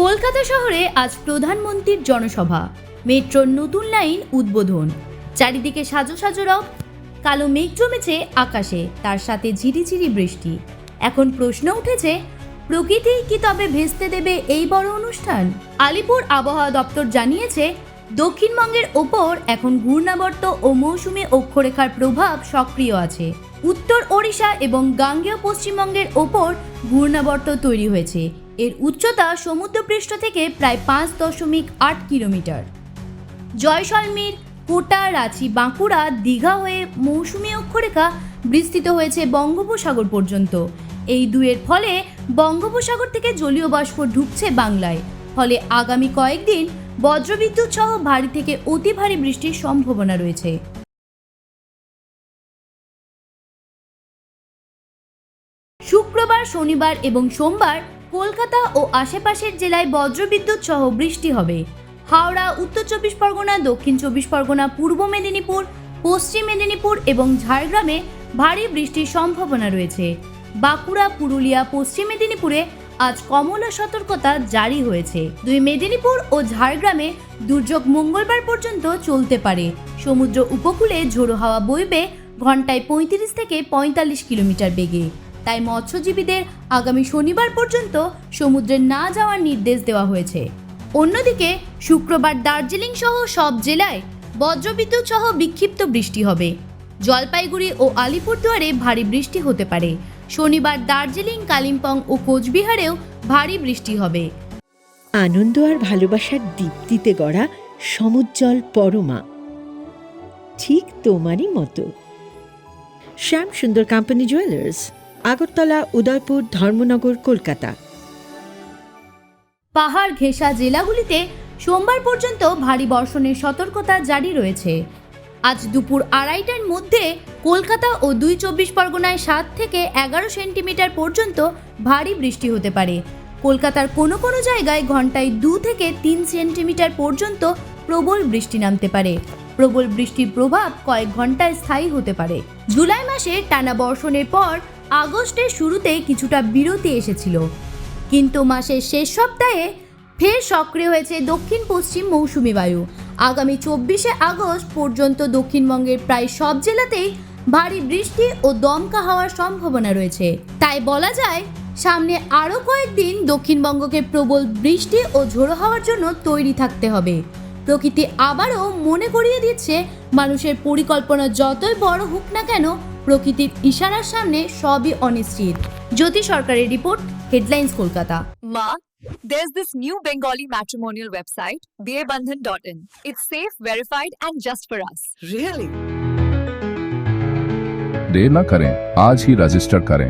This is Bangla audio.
কলকাতা শহরে আজ প্রধানমন্ত্রীর জনসভা। মেট্রোর নতুন লাইন উদ্বোধন। চারিদিকে সাজো সাজো রব, কালো মেঘ জমেছে আকাশে, তার সাথে ঝিরিঝিরি বৃষ্টি। এখন প্রশ্ন উঠেছে, প্রকৃতি কি তবে ভেস্তে দেবে এই বড় অনুষ্ঠান? আলিপুর আবহাওয়া দপ্তর জানিয়েছে, দক্ষিণবঙ্গের ওপর এখন ঘূর্ণাবর্ত ও মৌসুমি অক্ষরেখার প্রভাব সক্রিয় আছে। উত্তর ওড়িশা এবং গাঙ্গেয় পশ্চিমবঙ্গের ওপর ঘূর্ণাবর্ত তৈরি হয়েছে। এর উচ্চতা সমুদ্রপৃষ্ঠ থেকে প্রায় পাঁচ দশমিক আট কিলোমিটার। জয়সলমীর কোটা রাঁচি বাঁকুড়া দীঘা হয়ে মৌসুমী অক্ষরেখা বিস্তৃত হয়েছে বঙ্গোপসাগর পর্যন্ত। এই দুয়ের ফলে বঙ্গোপসাগর থেকে জলীয় বাষ্প ঢুকছে বাংলায়। ফলে আগামী কয়েকদিন বজ্রবিদ্যুৎ সহ ভারী থেকে অতি ভারী বৃষ্টির সম্ভাবনা রয়েছে। শুক্রবার, শনিবার এবং সোমবার কলকাতা ও আশেপাশের জেলায় বজ্রবিদ্যুৎ সহ বৃষ্টি হবে। হাওড়া, উত্তর চব্বিশ পরগনা, দক্ষিণ চব্বিশ পরগনা, পূর্ব মেদিনীপুর, পশ্চিম মেদিনীপুর এবং ঝাড়গ্রামে ভারী বৃষ্টির সম্ভাবনা রয়েছে। বাঁকুড়া, পুরুলিয়া, পশ্চিম মেদিনীপুরে আজ কমলা সতর্কতা জারি হয়েছে। দুই মেদিনীপুর ও ঝাড়গ্রামে দুর্যোগ মঙ্গলবার পর্যন্ত চলতে পারে। সমুদ্র উপকূলে ঝোড়ো হাওয়া বইবে ঘন্টায় পঁয়ত্রিশ থেকে পঁয়তাল্লিশ কিলোমিটার বেগে। তাই মৎস্যজীবীদের আগামী শনিবার পর্যন্ত সমুদ্রে না যাওয়ার নির্দেশ দেওয়া হয়েছে। অন্যদিকে, শুক্রবার দার্জিলিং সহ সব জেলায় বজ্রবিদ্যুৎ সহ বিক্ষিপ্ত বৃষ্টি হবে। জলপাইগুড়ি ও আলিপুরদুয়ারে ভারী বৃষ্টি হতে পারে। শনিবার দার্জিলিং, কালিম্পং ও কোচবিহারেও ভারী বৃষ্টি হবে। আনন্দ আর ভালোবাসার দীপ্তিতে গড়া সমুজ্জ্বল পরমা। ঠিক তোমারই মতো। Shyam Sundar company jewellers Agartala, Udaipur, Dharmanagar, Kolkata. পাহাড় ঘেঁষা জেলাগুলিতে সোমবার পর্যন্ত ভারী বর্ষণের সতর্কতা জারি রয়েছে। আজ দুপুর আড়াইটার মধ্যে কলকাতা ও দুই চব্বিশ পরগনায় সাত থেকে এগারো সেন্টিমিটার পর্যন্ত ভারী বৃষ্টি হতে পারে। কলকাতার কোনো কোনো জায়গায় ঘন্টায় দু থেকে তিন সেন্টিমিটার পর্যন্ত প্রবল বৃষ্টি নামতে পারে। প্রবল বৃষ্টির প্রভাব কয়েক ঘন্টায় স্থায়ী হতে পারে। জুলাই মাসে টানা বর্ষণের পর আগস্টের শুরুতে কিছুটা বিরতি এসেছিল। কিন্তু মাসের শেষ সপ্তাহে ফের সক্রিয় হয়েছে দক্ষিণ পশ্চিম মৌসুমি বায়ু। আগামী চব্বিশে আগস্ট পর্যন্ত দক্ষিণবঙ্গের প্রায় সব জেলাতেই ভারী বৃষ্টি ও দমকা হওয়ার সম্ভাবনা রয়েছে। তাই বলা যায়, সামনে আরও কয়েকদিন দক্ষিণবঙ্গকে প্রবল বৃষ্টি ও ঝোড়ো হওয়ার জন্য তৈরি থাকতে হবে। প্রকৃতি আবারও মনে করিয়ে দিচ্ছে, মানুষের পরিকল্পনা যতই বড় হোক না কেন প্রকৃতির ইশারার সামনে সবই অনিশ্চিত জ্যোতি সরকারের report headlines Kolkata Ma, there's this new Bengali matrimonial website, bearbandhan.in. It's safe, verified, and just for us. Really? देर न करें आज ही रजिस्टर करें